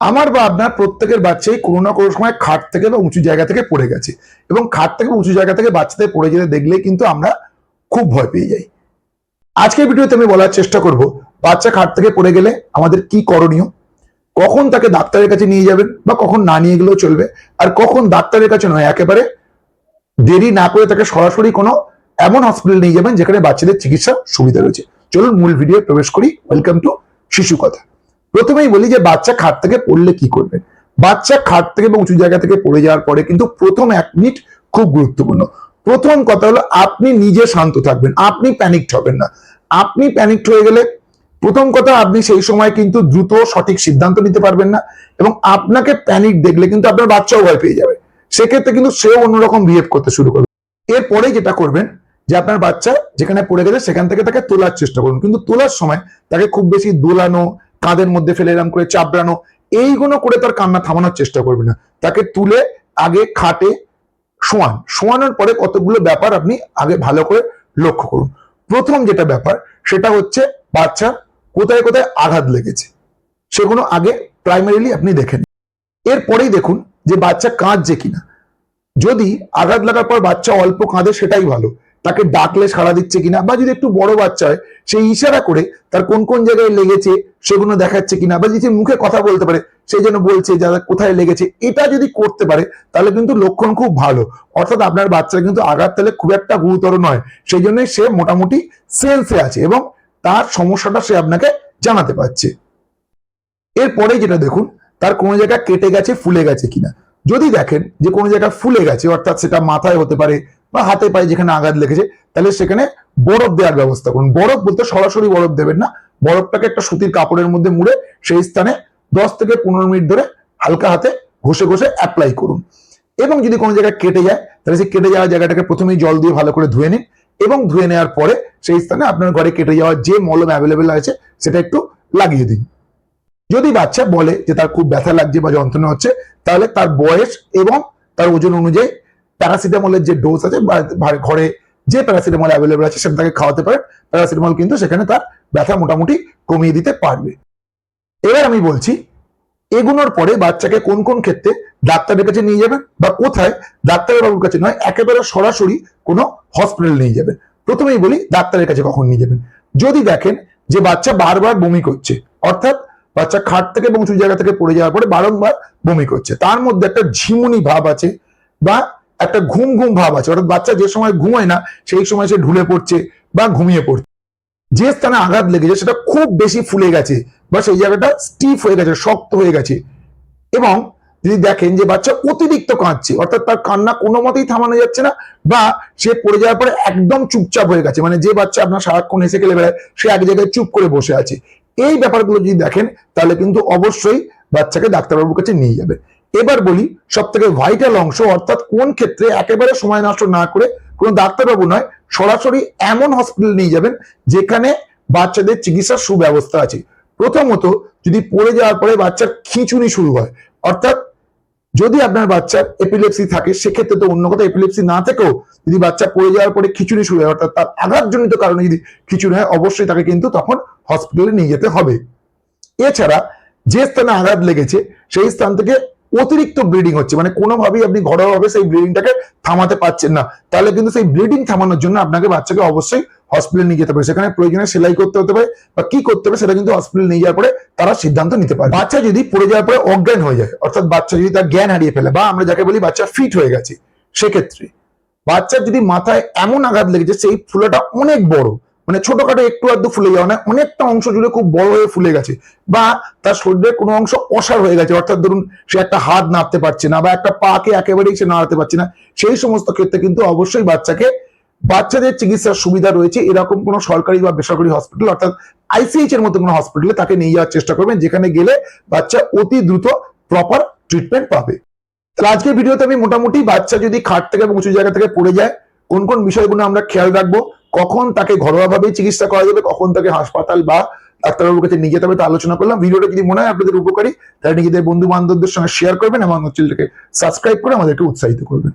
আমার বা আপনার প্রত্যেকের বাচ্চাই কোনো না কোনো সময় খাট থেকে বা উঁচু জায়গা থেকে পড়ে গেছে। এবং খাট থেকে উঁচু জায়গা থেকে বাচ্চাদের পড়ে যেতে দেখলে কিন্তু আমরা খুব ভয় পেয়ে যাই। আজকের ভিডিওতে আমি বলার চেষ্টা করব, বাচ্চা খাট থেকে পড়ে গেলে আমাদের কি করণীয়? কখন তাকে ডাক্তারের কাছে নিয়ে যাবেন বা কখন না নিয়ে গেলেও চলবে? আর কখন ডাক্তারের কাছে নয়, একেবারে দেরি না করে তাকে সরাসরি কোনো এমন হসপিটাল নিয়ে যাবেন যেখানে বাচ্চাদের চিকিৎসা সুবিধা রয়েছে। চলুন মূল ভিডিও প্রবেশ করি। ওয়েলকাম টু শিশু কথা। প্রথমেই বলি যে বাচ্চা খাট থেকে পড়লে কি করবে? বাচ্চা খাট থেকে বা উঁচু জায়গা থেকে পড়ে যাওয়ার পরে কিন্তু প্রথম এক মিনিট খুব গুরুত্বপূর্ণ। প্রথম কথা হলো আপনি নিজে শান্ত থাকবেন, আপনি প্যানিকড হবেন না। আপনি প্যানিকড হয়ে গেলে প্রথম কথা আপনি সেই সময় কিন্তু দ্রুত সঠিক সিদ্ধান্ত নিতে পারবেন না এবং আপনাকে প্যানিক দেখলে কিন্তু আপনার বাচ্চাও ভয় পেয়ে যাবে। সেক্ষেত্রে কিন্তু সেও অন্যরকম বিহেভ করতে শুরু করবে। এরপরে যেটা করবেন যে আপনার বাচ্চা যেখানে পড়ে গেছে সেখান থেকে তাকে তোলার চেষ্টা করুন। কিন্তু তোলার সময় তাকে খুব বেশি দোলানো কাঁধের মধ্যে ফেলে এরম করে চাপড়ানো, এইগুলো করে তার কান্না থামানোর চেষ্টা করবে না। তাকে তুলে আগে খাটে শোয়ান। শোয়ানোর পরে কতগুলো ব্যাপার আপনি আগে ভালো করে লক্ষ্য করুন। প্রথম যেটা ব্যাপার, সেটা হচ্ছে বাচ্চার কোথায় কোথায় আঘাত লেগেছে, সেগুলো আগে প্রাইমারিলি আপনি দেখে নিন। এরপরেই দেখুন যে বাচ্চা কাঁদছে কিনা। যদি আঘাত লাগার পর বাচ্চা অল্প কাঁদে, সেটাই ভালো। তাকে ডাকলে সাড়া দিচ্ছে কিনা, বা যদি একটু বড় বাচ্চা হয়, সেই ইশারা করে তার কোন কোন জায়গায় লেগেছে সেগুলো দেখাচ্ছে কিনা বা যদি মুখে কথা বলতে পারে সেই জন্য বলছে যারা কোথায় লেগেছে, এটা যদি করতে পারে, তাহলে কিন্তু লক্ষণ খুব ভালো। অর্থাৎ আপনার বাচ্চা কিন্তু আঘাত তাহলে খুব একটা গুরুতর নয়। সেই জন্যই সে মোটামুটি সেন্সে আছে এবং তার সমস্যাটা সে আপনাকে জানাতে পারছে। এরপরে যেটা দেখুন, তার কোনো জায়গা কেটে গেছে, ফুলে গেছে কিনা। যদি দেখেন যে কোনো জায়গা ফুলে গেছে, অর্থাৎ সেটা মাথায় হতে পারে বা হাতে পায়ে যেখানে আঘাত লেগেছে, তাহলে সেখানে বরফ দেওয়ার ব্যবস্থা করুন। বরফ বলতে সরাসরি বরফ দেবেন না বরফটাকে একটা সুতির কাপড়ের মধ্যে মুড়ে সেই স্থানে দশ থেকে পনেরো মিনিট ধরে হালকা হাতে ঘষে ঘষে অ্যাপ্লাই করুন। এবং যদি কোনো জায়গায় কেটে যায়, তাহলে সেই কেটে যাওয়া জায়গাটাকে প্রথমেই জল দিয়ে ভালো করে ধুয়ে নিন এবং ধুয়ে নেওয়ার পরে সেই স্থানে আপনার ঘরে কেটে যাওয়া যে মলম অ্যাভেলেবেল আছে, সেটা একটু লাগিয়ে দিন। যদি বাচ্চা বলে যে তার খুব ব্যথা লাগছে বা যন্ত্রণা হচ্ছে, তাহলে তার বয়স এবং তার ওজন অনুযায়ী প্যারাসিটামলের যে ডোজ আছে বা ঘরে যে প্যারাসিটামল অ্যাভেলেবেল আছে সেটা তাকে খাওয়াতে পারেন প্যারাসিটামল কিন্তু সেখানে তার ব্যথা মোটামুটি কমিয়ে দিতে পারবে। এবার আমি বলছি, এগুনোর পরে বাচ্চাকে কোন কোন ক্ষেত্রে ডাক্তারের কাছে নিয়ে যাবেন বা কোথায়? ডাক্তারের বাবুর কাছে নয়, একেবারে সরাসরি কোনো হসপিটাল নিয়ে যাবেন প্রথমেই বলি, ডাক্তারের কাছে কখন নিয়ে যাবেন? যদি দেখেন যে বাচ্চা বারবার বমি করছে, অর্থাৎ বাচ্চা খাট থেকে এবং উঁচু জায়গা থেকে পড়ে যাওয়ার পরে বারংবার বমি করছে, তার মধ্যে একটা ঝিমুনি ভাব আছে বা একটা ঘুম ঘুম ভাব আছে। অর্থাৎ বাচ্চা যে সময় ঘুমায় না, সেই সময় সে ঢুলে পড়ছে বা ঘুমিয়ে পড়ছে। যে স্থানে আঘাত লেগেছে, সেটা খুব বেশি ফুলে গেছে বা সেই জায়গাটা স্টিফ হয়ে গেছে, শক্ত হয়ে গেছে। এবং যদি দেখেন যে বাচ্চা অতিরিক্ত কাঁদছে, অর্থাৎ তার কান্না কোনো মতেই থামানো যাচ্ছে না বা সে পড়ে যাওয়ার পরে একদম চুপচাপ হয়ে গেছে। মানে যে বাচ্চা আপনার সারাক্ষণ এসে গেলে বেড়ায়, সে এক জায়গায় চুপ করে বসে আছে। এই ব্যাপারগুলো যদি দেখেন, তাহলে কিন্তু অবশ্যই বাচ্চাকে ডাক্তারবাবুর কাছে নিয়ে যাবে। এবার বলি সব থেকে ভাইটাল অংশ, অর্থাৎ কোন ক্ষেত্রে একেবারে সময় নষ্ট না করে কোনো ডাক্তারবাবু নয়, সরাসরি এমন হসপিটাল নিয়ে যাবেন যেখানে বাচ্চাদের চিকিৎসার সুব্যবস্থা আছে। প্রথমত যদি পড়ে যাওয়ার পরে বাচ্চার খিঁচুনি শুরু হয়, অর্থাৎ যদি আপনার বাচ্চার এপিলেপসি থাকে, সেক্ষেত্রে তো অন্য কথা এপিলেপসি না থেকেও যদি বাচ্চা পড়ে যাওয়ার পরে খিচুড়ি শুরু হয়, অর্থাৎ তার আঘাতজনিত কারণে যদি খিচুড়ি হয়, অবশ্যই তাকে কিন্তু তখন হসপিটালে নিয়ে যেতে হবে। এছাড়া যে স্থানে আঘাত লেগেছে, সেই স্থান থেকে অতিরিক্ত ব্লিডিং হচ্ছে। মানে কোনোভাবেই আপনি ঘরোয়াভাবে সেই ব্লিডিংটাকে থামাতে পারছেন না। তাহলে কিন্তু সেই ব্লিডিং থামানোর জন্য আপনাকে বাচ্চাকে অবশ্যই হসপিটালে নিয়ে যেতে পারে সেখানে প্রয়োজনে সেলাই করতে হতে পারে বা কি করতে হবে সেটা কিন্তু হসপিটালে নিয়ে যাওয়ার পরে তারা সিদ্ধান্ত নিতে পারে বাচ্চা যদি পড়ে যাওয়ার পরে অজ্ঞান হয়ে যায়, অর্থাৎ বাচ্চা যদি তার জ্ঞান হারিয়ে ফেলে, বা আমরা যাকে বলি বাচ্চা ফিট হয়ে গেছে, সেক্ষেত্রে বাচ্চার যদি মাথায় এমন আঘাত লেগেছে, সেই ফুলাটা অনেক বড় মানে ছোটখাটো একটু আধটু ফুলে যাওয়া না, অনেকটা অংশ জুড়ে খুব বড় হয়ে ফুলে গেছে বা তার শরীরের কোনো অংশ অসার হয়ে গেছে। অর্থাৎ ধরুন সে একটা হাত নাড়তে পারছে না বা একটা পাকে একেবারেই সে নাড়াতে পারছে না। সেই সমস্ত ক্ষেত্রে কিন্তু অবশ্যই বাচ্চাকে, বাচ্চাদের চিকিৎসার সুবিধা রয়েছে। এরকম কোনো সরকারি বা বেসরকারি হসপিটাল অর্থাৎ আইসিএইচ এর মতো কোনো হসপিটালে তাকে নিয়ে যাওয়ার চেষ্টা করবেন, যেখানে গেলে বাচ্চা অতি দ্রুত প্রপার ট্রিটমেন্ট পাবে। তাহলে আজকের ভিডিওতে আমি মোটামুটি বাচ্চা যদি খাট থেকে এবং উঁচু জায়গা থেকে পড়ে যায়, কোন কোন বিষয়গুলো আমরা খেয়াল রাখব কখন তাকে ঘরোয়াভাবে চিকিৎসা করা যাবে, কখন তাকে হাসপাতাল বা ডাক্তারবাবুর কাছে নিয়ে যেতে হবে তা আলোচনা করলাম। ভিডিওটা যদি মনে হয় আপনাদের উপকারী, তাহলে নিজেদের বন্ধু বান্ধবদের সঙ্গে শেয়ার করবেন এবং চ্যানেলটাকে সাবস্ক্রাইব করে আমাদেরকে উৎসাহিত করবেন।